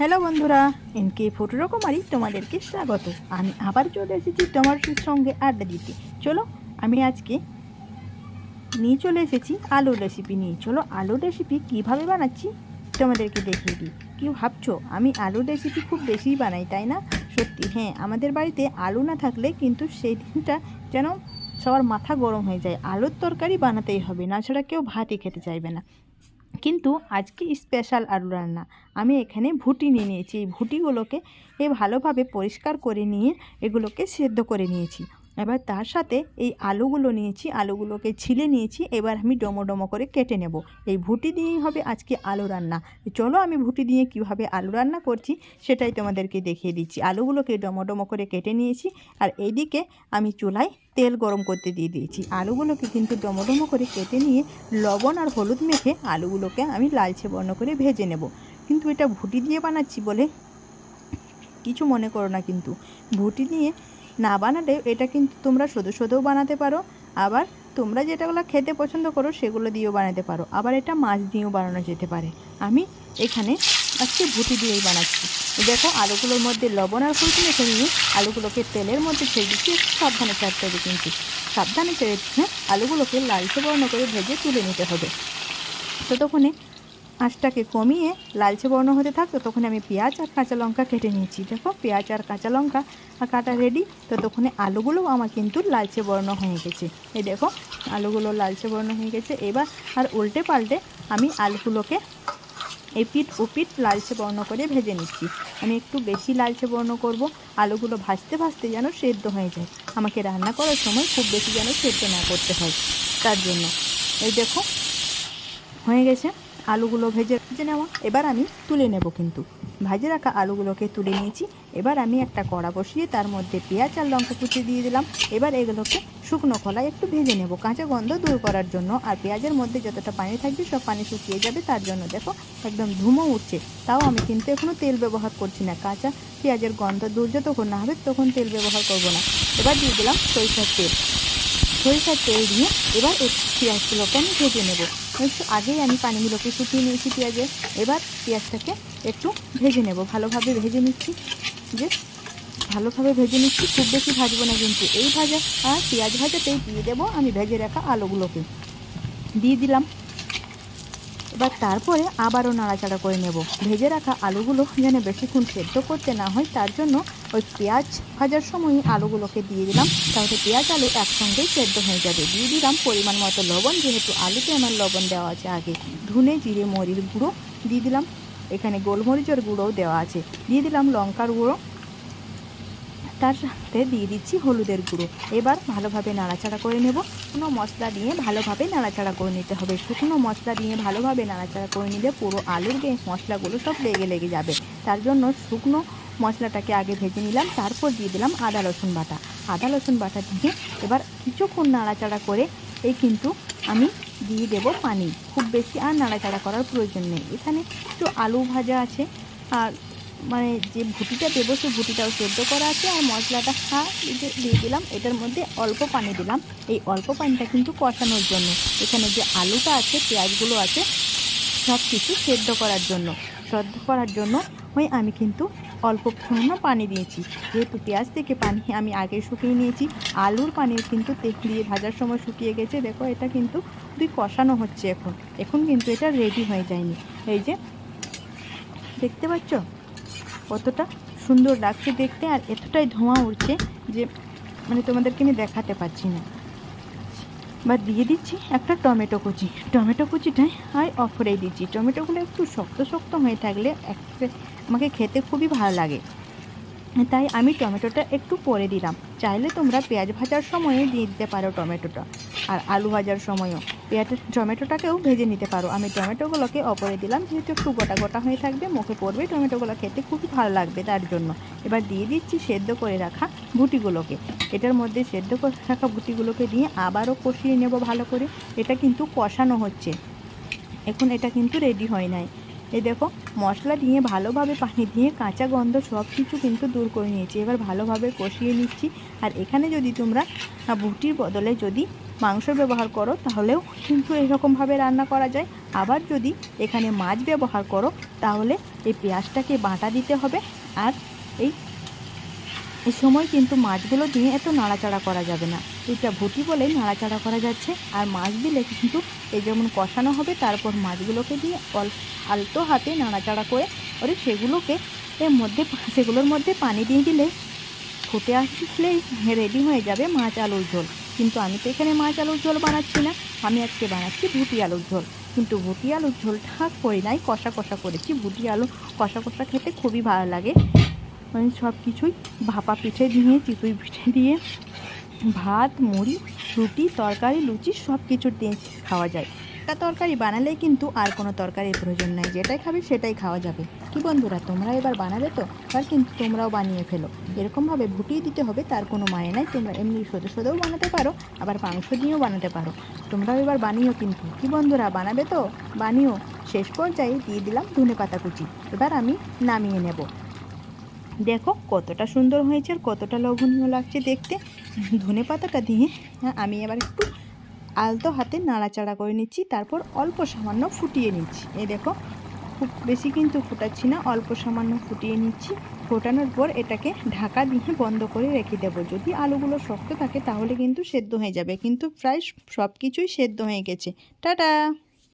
Hello বন্ধুরা, NK food রকমারি তোমাদেরকে স্বাগত। আমি আবার চলে এসেছি তোমার সঙ্গে আড্ডা দিতে। চলো, আমি আজকে নিয়ে চলে এসেছি আলুর রেসিপি নিয়ে। চলো, আলুর রেসিপি কীভাবে বানাচ্ছি তোমাদেরকে দেখিয়ে দিই। কী ভাবছ? আমি আলুর রেসিপি খুব বেশিই বানাই, তাই না? সত্যি হ্যাঁ আমাদের বাড়িতে আলু না থাকলে কিন্তু সেই দিনটা যেন সবার মাথা গরম হয়ে যায়। আলুর তরকারি বানাতেই হবে, না ছাড়া কেউ ভাতই খেতে চাইবে না। কিন্তু আজকে স্পেশাল আলু রান্না। আমি এখানে ভুটি নিয়ে নিয়েছি। এই ভুটিগুলোকে এ ভালোভাবে পরিষ্কার করে নিয়ে এগুলোকে সেদ্ধ করে নিয়েছি। এবার তার সাথে এই আলুগুলো নিয়েছি, আলুগুলোকে ছিলে নিয়েছি। এবার আমি ডমো করে কেটে নেব। এই ভুটি দিয়েই হবে আজকে আলু রান্না। চলো আমি ভুটি দিয়ে কীভাবে আলু রান্না করছি সেটাই তোমাদেরকে দেখিয়ে দিচ্ছি। আলুগুলোকে ডমো করে কেটে নিয়েছি। আর এইদিকে আমি চুলায় তেল গরম করতে দিয়ে দিয়েছি। আলুগুলোকে কিন্তু ডমোডমো ডমো করে কেটে নিয়ে লবণ আর হলুদ মেখে আলুগুলোকে আমি লালচে বর্ণ করে ভেজে নেব। কিন্তু এটা ভুটি দিয়ে বানাচ্ছি বলে কিছু মনে করো না কিন্তু। ভুটি নিয়ে না বানালে এটা কিন্তু তোমরা সদু সদেও বানাতে পারো, আবার তোমরা যেটাগুলো খেতে পছন্দ করো, সেগুলো দিয়েও বানাতে পারো। আবার এটা মাছ দিয়েও বানানো যেতে পারে। আমি এখানে আজকে ভুটি দিয়েই বানাচ্ছি। দেখো, আলুগুলোর মধ্যে লবণ আর ফুল মেখে নিয়ে আলুগুলোকে তেলের মধ্যে ছেড়ে দিচ্ছি সাবধানে ছাড়তে হবে কিন্তু। সাবধানে ছেড়ে দিচ্ছে আলুগুলোকে লালচে বর্ণ করে ভেজে তুলে নিতে হবে। ততক্ষণে আঁচটাকে কমিয়ে লালচে বর্ণ হতে থাকতো, তখন আমি পেঁয়াজ আর কাঁচা লঙ্কা কেটে নিয়েছি। দেখো, পেঁয়াজ আর কাঁচা লঙ্কা কাটা রেডি তো তখন আলুগুলোও আমার কিন্তু লালচে বর্ণ হয়ে গেছে। এই দেখো, আলুগুলো লালচে বর্ণ হয়ে গেছে। এবার আর উল্টে পাল্টে আমি আলুগুলোকে এপিট ওপিট লালচে বর্ণ করে ভেজে নিচ্ছি। আমি একটু বেশি লালচে বর্ণ করব, আলুগুলো ভাজতে ভাজতে যেন সেদ্ধ হয়ে যায়। আমাকে রান্না করার সময় খুব বেশি যেন সেদ্ধ না করতে হয়, তার জন্য। এই দেখো, হয়ে গেছে। আলুগুলো ভেজে ভেজে নেওয়া। এবার আমি তুলে নেব কিন্তু। ভাজে রাখা আলুগুলোকে তুলে নিয়েছি। এবার আমি একটা কড়া বসিয়ে তার মধ্যে পেঁয়াজ আর লঙ্কা কুচি দিয়ে দিলাম। এবার এগুলোকে শুকনো খোলায় একটু ভেজে নেব। কাঁচা গন্ধ দূর করার জন্য আর পেঁয়াজের মধ্যে যতটা পানি থাকবে সব পানি শুকিয়ে যাবে, তার জন্য দেখো একদম ধুমো উঠছে। তাও আমি কিন্তু এখনও তেল ব্যবহার করছি না। কাঁচা পেঁয়াজের গন্ধ দূর যতক্ষণ না হবে তখন তেল ব্যবহার করব না। এবার দিয়ে দিলাম সরিষার তেল। সরিষার তেল দিয়ে এবার পেঁয়াজগুলোকে আমি ভেজে নেব। একটু আগেই আমি পানিগুলোকে শুকিয়ে নিয়েছি পেঁয়াজে এবার পেঁয়াজটাকে একটু ভেজে নেব। ভালোভাবে ভেজে নিচ্ছি। যে ভালোভাবে ভেজে নিচ্ছি, খুব বেশি ভাজবো না কিন্তু। এই ভাজা আর পেঁয়াজ ভাজাতেই দিয়ে দেবো আমি ভেজে রাখা আলুগুলোকে। দিয়ে দিলাম। এবার তারপরে আবারও নাড়াচাড়া করে নেব। ভেজে রাখা আলুগুলো যেন বেশিক্ষণ সেদ্ধ করতে না হয়, তার জন্য ওই পেঁয়াজ ভাজার সময় আলুগুলোকে দিয়ে দিলাম। তাহলে পেঁয়াজ, আলু একসঙ্গেই সেদ্ধ হয়ে যাবে। দিয়ে দিলাম পরিমাণ মতো লবণ। যেহেতু আলুতে আমার লবণ দেওয়া আছে, আগে ধুনে জিরে মরির গুঁড়ো দিয়ে দিলাম। এখানে গোলমরিচের গুঁড়োও দেওয়া আছে। দিয়ে দিলাম লঙ্কার গুঁড়ো। তার সাথে দিয়ে দিচ্ছি হলুদের গুঁড়ো। এবার ভালোভাবে নাড়াচাড়া করে নেব। শুকনো মশলা দিয়ে ভালোভাবে নাড়াচাড়া করে নিতে হবে। শুকনো মশলা দিয়ে ভালোভাবে নাড়াচাড়া করে নিলে পুরো আলুর মশলাগুলো সব লেগে লেগে যাবে। তার জন্য শুকনো মশলাটাকে আগে ভেজে নিলাম, তারপর দিয়ে দিলাম আদা, রসুন বাটা। আদা, রসুন বাটা দিয়ে এবার কিছুক্ষণ নাড়াচাড়া করে এই কিন্তু আমি দিয়ে দেব পানি। খুব বেশি আর নাড়াচাড়া করার প্রয়োজন নেই। এখানে একটু আলু ভাজা আছে। আর মানে যে ভুটিটা দেবো, সেই ভুটিটাও সেদ্ধ করা আছে। আর মশলাটা হা দিয়ে দিলাম, এটার মধ্যে অল্প পানি দিলাম। এই অল্প পানিটা কিন্তু কষানোর জন্য। এখানে যে আলুটা আছে, পেঁয়াজগুলো আছে সব কিছু সেদ্ধ করার জন্য। সেদ্ধ করার জন্য ওই আমি কিন্তু অল্প সামান্য পানি দিয়েছি। যেহেতু পেঁয়াজ থেকে পানি আমি আগে শুকিয়ে নিয়েছি, আলুর পানি কিন্তু তেল দিয়ে ভাজার সময় শুকিয়ে গেছে। দেখো, এটা কিন্তু দুই কষানো হচ্ছে এখন। এখন কিন্তু এটা রেডি হয়ে যায়নি। এই যে, দেখতে পাচ্ছ? কতটা সুন্দর লাগছে দেখতে, আর এতটাই ধোঁয়া উঠছে যে মানে তোমাদেরকে আমি দেখাতে পারছি না। বা দিয়ে দিচ্ছি একটা টমেটো কুচি। টমেটো কুচিটাই আর অফরেই দিচ্ছি। টমেটোগুলো একটু শক্ত শক্ত হয়ে থাকলে এক আমাকে খেতে খুবই ভালো লাগে। তাই আমি টমেটোটা একটু পরে দিলাম। চাইলে তোমরা পেঁয়াজ ভাজার সময়ে দিয়ে দিতে পারো টমেটোটা আর আলু ভাজার সময়ও। পেঁয়াজ টমেটোটাকেও ভেজে নিতে পারো। আমি টমেটোগুলোকে অপরে দিলাম, যেহেতু একটু গোটা গোটা হয়ে থাকবে, মুখে পড়বে, টমেটোগুলো খেতে খুবই ভালো লাগবে তার জন্য। এবার দিয়ে দিচ্ছি সেদ্ধ করে রাখা গুটিগুলোকে। এটার মধ্যে সেদ্ধ করে রাখা গুটিগুলোকে দিয়ে আবারও কষিয়ে নেব ভালো করে। এটা কিন্তু কষানো হচ্ছে। এখন এটা কিন্তু রেডি হয় নাই। এই দেখো, মশলা দিয়ে ভালোভাবে পানি দিয়ে কাঁচা গন্ধ সব কিছু কিন্তু দূর করে নিয়েছি। এবার ভালোভাবে কষিয়ে নিচ্ছি। আর এখানে যদি তোমরা বুটির বদলে যদি মাংস ব্যবহার করো, তাহলেও কিন্তু এরকমভাবে রান্না করা যায়। আবার যদি এখানে মাছ ব্যবহার করো, তাহলে এই পেঁয়াজটাকে বাটা দিতে হবে। আর এই এই সময় কিন্তু মাছগুলো দিয়ে এত নাড়াচাড়া করা যাবে না। এটা ভুটি বলে নাড়াচাড়া করা যাচ্ছে। আর মাছ দিলে কিন্তু এই যেমন কষানো হবে, তারপর মাছগুলোকে দিয়ে অল্প আলতো হাতে নাড়াচাড়া করে, ওরে সেগুলোকে এর মধ্যে, সেগুলোর মধ্যে পানি দিয়ে দিলে ফুটে আসলেই রেডি হয়ে যাবে মাছ আলুর ঝোল। কিন্তু আমি তো এখানে মাছ আলুর ঝোল বানাচ্ছি না। আমি আজকে বানাচ্ছি ভুটি আলুর ঝোল। কিন্তু ভুটি আলুর ঝোল ঠাক করি নাই, কষা কষা করেছি। ভুটি আলু কষা কষা খেতে খুবই ভালো লাগে। মানে সব কিছুই ভাপা পিঠে দিয়ে, চিতুই পিঠে দিয়ে, ভাত, মুড়ি, রুটি, তরকারি, লুচি সব কিছু দিয়ে খাওয়া যায়। একটা তরকারি বানালে কিন্তু আর কোনো তরকারির প্রয়োজন নেই। যেটাই খাবে সেটাই খাওয়া যাবে। কি বন্ধুরা, তোমরা এবার বানাবে তো? এবার কিন্তু তোমরাও বানিয়ে ফেলো। এরকমভাবে ভুটিয়ে দিতে হবে, তার কোনো মায়ে নাই। তোমরা এমনি সোদে সোদেও বানাতে পারো, আবার মাংস দিয়েও বানাতে পারো। তোমরাও এবার বানিও কিন্তু। কি বন্ধুরা, বানাবে তো? বানিও। শেষ পর্যায়ে দিয়ে দিলাম ধনে পাতা কুচি। এবার আমি নামিয়ে নেব। দেখো কতটা সুন্দর হয়েছে আর কতটা লোভনীয় লাগছে দেখতে। ধনে পাতাটা দিয়ে আমি এবার একটু আলতো হাতে নাড়াচাড়া করে নিচ্ছি, তারপর অল্প সামান্য ফুটিয়ে নিচ্ছি। এই দেখো, খুব বেশি কিন্তু ফুটাচ্ছি না, অল্প সামান্য ফুটিয়ে নিচ্ছি। ফোটানোর পর এটাকে ঢাকা দিয়ে বন্ধ করে রেখে দেব। যদি আলুগুলো শক্ত থাকে তাহলে কিন্তু সেদ্ধ হয়ে যাবে, কিন্তু প্রায় সব কিছুই সেদ্ধ হয়ে গেছে। টাটা!